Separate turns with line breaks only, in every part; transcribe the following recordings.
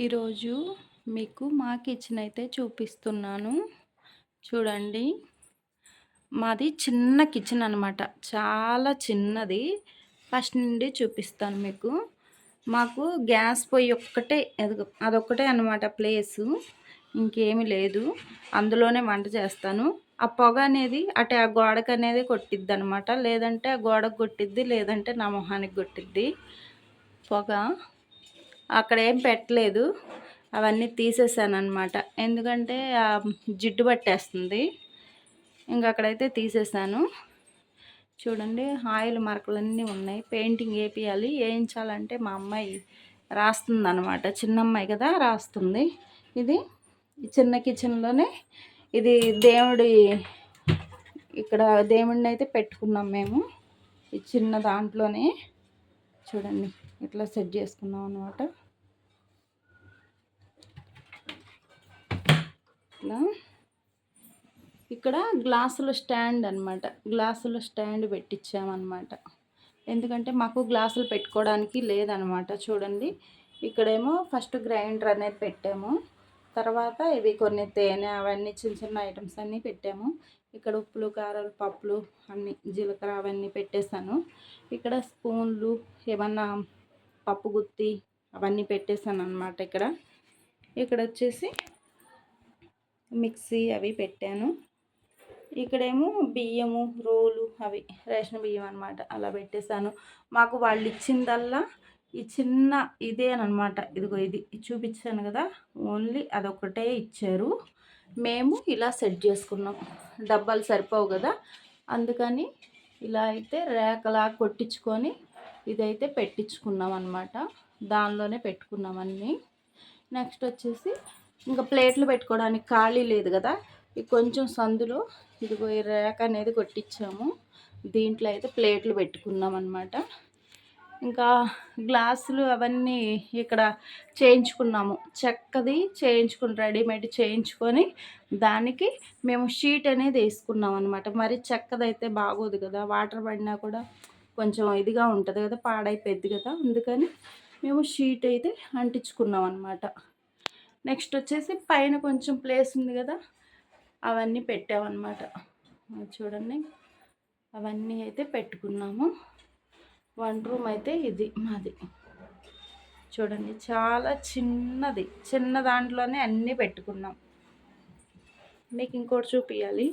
ఈరోజు మీకు మా కిచెన్ అయితే చూపిస్తున్నాను. చూడండి. మాది చిన్న కిచెన్ అనమాట చాలా చిన్నది. ఫస్ట్ నుండి చూపిస్తాను మీకు. మాకు గ్యాస్ పొయ్యి ఒక్కటే అదొక్కటే అనమాట ప్లేసు. ఇంకేమీ లేదు. అందులోనే వంట చేస్తాను. ఆ పొగ అనేది అటు ఆ గోడకు అనేది కొట్టిద్ది అనమాట లేదంటే ఆ గోడకు కొట్టిద్ది లేదంటే నా మొహానికి కొట్టిద్ది. పొగ. అక్కడ ఏం పెట్టలేదు. అవన్నీ తీసేసాను అనమాట ఎందుకంటే జిడ్డు పట్టేస్తుంది. ఇంకా అక్కడైతే తీసేసాను. చూడండి ఆయిల్ మరకలన్నీ ఉన్నాయి. పెయింటింగ్ వేపియాలి. వేయించాలంటే మా అమ్మాయి రాస్తుంది అనమాట చిన్న అమ్మాయి కదా రాస్తుంది. ఇది చిన్న కిచెన్లోనే ఇది దేవుడి ఇక్కడ దేవుడిని అయితే పెట్టుకున్నాం మేము. ఈ చిన్న దాంట్లోనే. చూడండి. ఇట్లా సెట్ చేసుకున్నాం అనమాట ఇట్లా. ఇక్కడ గ్లాసుల స్టాండ్ అనమాట గ్లాసుల స్టాండ్ పెట్టించామన్నమాట. ఎందుకంటే మాకు గ్లాసులు పెట్టుకోవడానికి లేదనమాట చూడండి. ఇక్కడేమో ఫస్ట్ గ్రైండర్ అనేది పెట్టాము. తర్వాత ఇవి కొన్ని తేనె అవన్నీ చిన్న చిన్న ఐటమ్స్ అన్నీ పెట్టాము. ఇక్కడ ఉప్పులు కారాలు పప్పులు అన్నీ జీలకర్ర అవన్నీ పెట్టేశాను. ఇక్కడ స్పూన్లు ఏమన్నా పప్పు గుత్తి అవన్నీ పెట్టేశాను అనమాట ఇక్కడ. ఇక్కడ వచ్చేసి మిక్సీ అవి పెట్టాను. ఇక్కడేమో బియ్యము రోలు అవి రేషన్ బియ్యం అనమాట అలా పెట్టేశాను. మాకు వాళ్ళు ఇచ్చిందల్లా ఈ చిన్న ఇదే అనమాట ఇదిగో ఇది చూపించాను కదా ఓన్లీ అదొకటే ఇచ్చారు. మేము ఇలా సెట్ చేసుకున్నాం. డబ్బాలు సరిపోవు కదా అందుకని ఇలా అయితే రేకలా కొట్టించుకొని ఇదైతే పెట్టించుకున్నాం అనమాట దానిలోనే పెట్టుకున్నాం అన్నీ. నెక్స్ట్ వచ్చేసి ఇంకా ప్లేట్లు పెట్టుకోవడానికి ఖాళీ లేదు కదా. ఈ కొంచెం సందులో ఇదిగో ఈ రేక అనేది కొట్టించాము. దీంట్లో అయితే ప్లేట్లు పెట్టుకున్నాం అనమాట ఇంకా గ్లాసులు అవన్నీ ఇక్కడ చేయించుకున్నాము. చెక్కది చేయించుకుని రెడీమేడ్ చేయించుకొని దానికి మేము షీట్ అనేది వేసుకున్నాం అనమాట మరి చెక్కదైతే బాగోదు కదా. వాటర్ పడినా కూడా కొంచెం ఇదిగా ఉంటుంది కదా పాడైపోయింది కదా అందుకని మేము షీట్ అయితే అంటించుకున్నాం అనమాట నెక్స్ట్ వచ్చేసి పైన కొంచెం ప్లేస్ ఉంది కదా అవన్నీ పెట్టామన్నమాట చూడండి అవన్నీ అయితే పెట్టుకున్నాము. వన్ రూమ్ అయితే ఇది మాది. చూడండి చాలా చిన్నది చిన్న దాంట్లోనే అన్నీ పెట్టుకున్నాం. మీకు ఇంకోటి చూపించాలి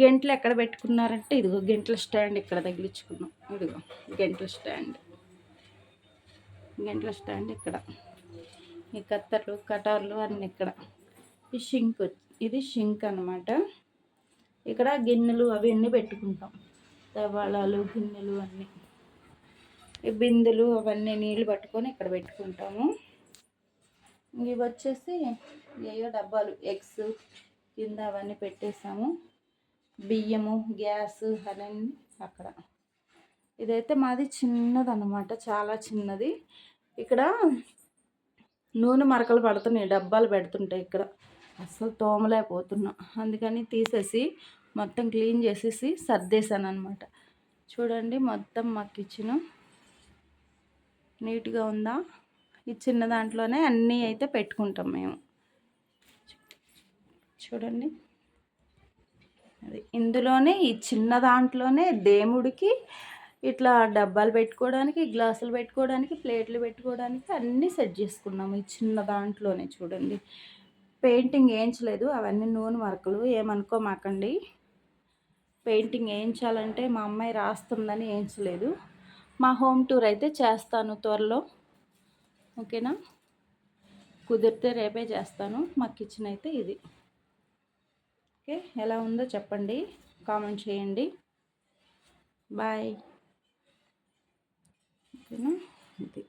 గెంట్లు ఎక్కడ పెట్టుకున్నారంటే ఇదిగో గెంట్ల స్టాండ్ ఇక్కడ తగిలించుకున్నాం. ఇదిగో గెంట్ల స్టాండ్. గెంట్ల స్టాండ్ ఇక్కడ. ఈ కత్తర్లు కటార్లు అన్నీ ఇక్కడ. ఈ షింక్ ఇది షింక్ అనమాట ఇక్కడ గిన్నెలు అవన్నీ పెట్టుకుంటాం. తవాళాలు గిన్నెలు అన్నీ. ఈ బిందెలు అవన్నీ నీళ్ళు పట్టుకొని ఇక్కడ పెట్టుకుంటాము. ఇవి వచ్చేసి ఏయో డబ్బాలు ఎగ్స్ కింద అవన్నీ పెట్టేసాము. బియ్యము గ్యాస్ అవన్నీ అక్కడ. ఇదైతే మాది చిన్నదన్నమాట చాలా చిన్నది. ఇక్కడ నూనె మరకలు పడుతున్నాయి డబ్బాలు పెడుతుంటాయి ఇక్కడ. అసలు తోమలేకపోతున్నా. అందుకని తీసేసి మొత్తం క్లీన్ చేసేసి సర్దేశాను అనమాట చూడండి మొత్తం మా కిచెను. నీట్గా ఉందా? ఈ చిన్న దాంట్లోనే అన్నీ అయితే పెట్టుకుంటాం మేము. చూడండి. అది ఇందులోనే ఈ చిన్న దాంట్లోనే దేవుడికి ఇట్లా డబ్బాలు పెట్టుకోవడానికి గ్లాసులు పెట్టుకోవడానికి ప్లేట్లు పెట్టుకోవడానికి అన్నీ సెట్ చేసుకున్నాము ఈ చిన్న దాంట్లోనే చూడండి. పెయింటింగ్ వేయించలేదు అవన్నీ నూనె మరకలు ఏమనుకోమాకండి. పెయింటింగ్ వేయించాలంటే మా అమ్మాయి రాస్తుందని వేయించలేదు. మా హోమ్ టూర్ అయితే చేస్తాను త్వరలో. ఓకేనా? కుదిరితే రేపే చేస్తాను. మా కిచెన్ అయితే ఇది. ఓకే ఎలా ఉందో చెప్పండి. కామెంట్ చేయండి. బాయ్. ఓకేనా? ఇది.